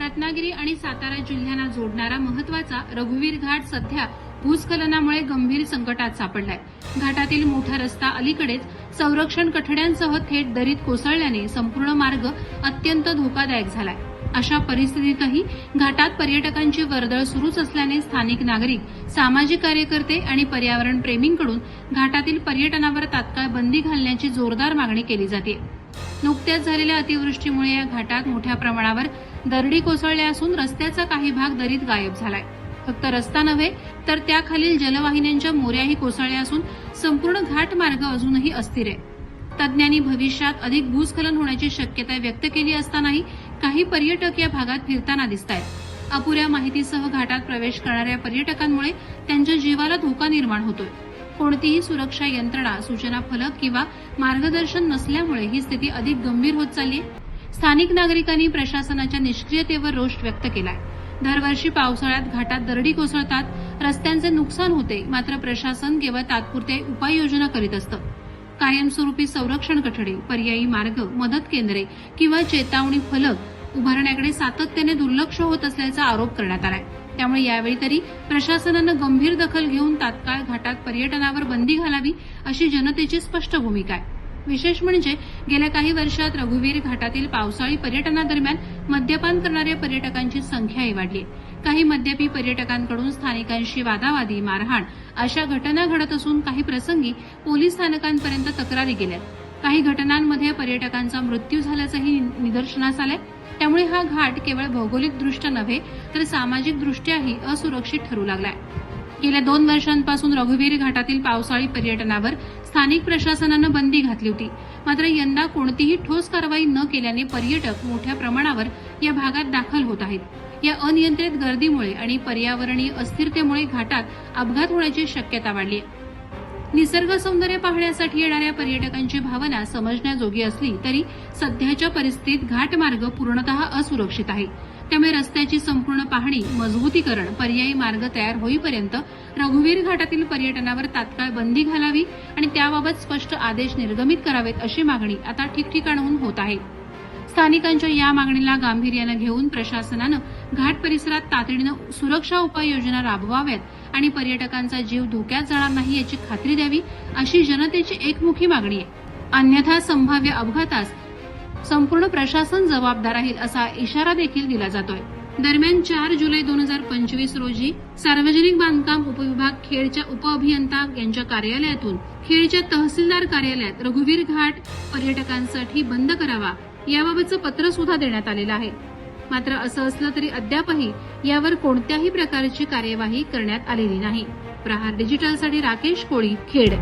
रत्नागिरी आणि सातारा जिल्ह्यांना जोडणारा महत्त्वाचा रघुवीर घाट सध्या भूस्खलनामुळे गंभीर संकटात सापडलाय. घाटातील मोठा रस्ता अलीकडेच संरक्षण कठड्यांसह थेट दरीत कोसळल्याने संपूर्ण मार्ग अत्यंत धोकादायक झालाय. अशा परिस्थितीतही घाटात पर्यटकांची वर्दळ सुरूच असल्याने स्थानिक नागरिक सामाजिक कार्यकर्ते आणि पर्यावरण प्रेमींकडून घाटातील पर्यटनावर तात्काळ बंदी घालण्याची जोरदार मागणी केली जाते नुकत्याच झालेल्या अतिवृष्टीमुळे या घाटात मोठ्या प्रमाणावर दरडी कोसळल्या असून रस्त्याचा काही भाग दरीत गायब झालाय. फक्त रस्ता नव्हे तर त्याखालील जलवाहिन्यांच्या मोऱ्याही कोसळल्या असून संपूर्ण घाट मार्ग अजूनही अस्थिर आहे. तज्ज्ञांनी भविष्यात अधिक भूस्खलन होण्याची शक्यता व्यक्त केली असतानाही काही पर्यटक या भागात फिरताना दिसत आहेत अपुऱ्या माहितीसह घाटात प्रवेश करणाऱ्या पर्यटकांमुळे त्यांच्या जीवाला धोका निर्माण होतोय. कोणतीही सुरक्षा यंत्रणा सूचना फलक किंवा मार्गदर्शन नसल्यामुळे ही स्थिती अधिक गंभीर होत चालली स्थानिक नागरिकांनी प्रशासनाच्या निष्क्रियतेवर रोष व्यक्त केलाय. दरवर्षी पावसाळ्यात घाटात दरडी कोसळतात रस्त्यांचे नुकसान होते मात्र प्रशासन केवळ तात्पुरत्या उपाययोजना करीत असतं. कायमस्वरूपी संरक्षण कठडे पर्यायी मार्ग मदत केंद्रे किंवा चेतावणी फलक उभारण्याकडे सातत्याने दुर्लक्ष होत असल्याचा आरोप करण्यात आलाय. त्यामुळे यावेळी तरी प्रशासनानं गंभीर दखल घेऊन तात्काळ घाटात पर्यटनावर बंदी घालावी अशी जनतेची स्पष्ट भूमिका आहे. विशेष म्हणजे गेल्या काही वर्षात रघुवीर घाटातील पावसाळी पर्यटनादरम्यान मद्यपान करणाऱ्या पर्यटकांची संख्याही वाढली आहे. काही मद्यपी पर्यटकांकडून स्थानिकांशी वादावादी मारहाण अशा घटना घडत असून काही प्रसंगी पोलीस स्थानकांपर्यंत तक्रारी गेल्या काही घटनांमध्ये पर्यटकांचा मृत्यू झाल्याचंही निदर्शनास आलंय. त्यामुळे हा घाट केवळ भौगोलिकदृष्ट्या नव्हे तर सामाजिकदृष्ट्याही असुरक्षित ठरू लागलाय. गेल्या दोन वर्षांपासून रघुवीर घाटातील पावसाळी पर्यटनावर स्थानिक प्रशासनानं बंदी घातली होती. मात्र यंदा कोणतीही ठोस कारवाई न केल्याने पर्यटक मोठ्या प्रमाणावर या भागात दाखल होत आहेत. या अनियंत्रित गर्दीमुळे आणि पर्यावरणीय अस्थिरतेमुळे घाटात अपघात होण्याची शक्यता वाढली आहे निसर्ग सौंदर्य पाहण्यासाठी येणाऱ्या पर्यटकांची भावना समजण्याजोगी असली तरी सध्याच्या परिस्थितीत घाटमार्ग पूर्णतः असुरक्षित आहे. त्यामुळे रस्त्याची संपूर्ण पाहणी मजबूतीकरण पर्यायी मार्ग तयार होईपर्यंत रघुवीर घाटातील पर्यटनावर तात्काळ बंदी घालावी आणि त्याबाबत स्पष्ट आदेश निर्गमित करावेत अशी मागणी आता ठिकठिकाणहून होत आहे. स्थानिकांच्या या मागणीला गांभीर्यानं घेऊन प्रशासनानं घाट परिसरात तातडीनं सुरक्षा उपाययोजना राबवाव्यात आणि पर्यटकांचा जीव धोक्यात जाणार नाही याची खात्री द्यावी अशी जनतेची एकमुखी मागणी आहे. अन्यथा संभाव्य अपघातास संपूर्ण प्रशासन जबाबदार राहील असा इशारा देखील दिला जातोय. दरम्यान चार जुलै दोन हजार पंचवीस रोजी सार्वजनिक बांधकाम उपविभाग खेडच्या उपअभियंता यांच्या कार्यालयातून खेडच्या तहसीलदार कार्यालयात रघुवीर घाट पर्यटकांसाठी बंद करावा याबाबतचं पत्र सुद्धा देण्यात आलेलं आहे. मात्र असं असलं तरी अद्यापही यावर कोणत्याही प्रकारची कार्यवाही करण्यात आलेली नाही. प्रहार डिजिटलसाठी राकेश कोळी खेड.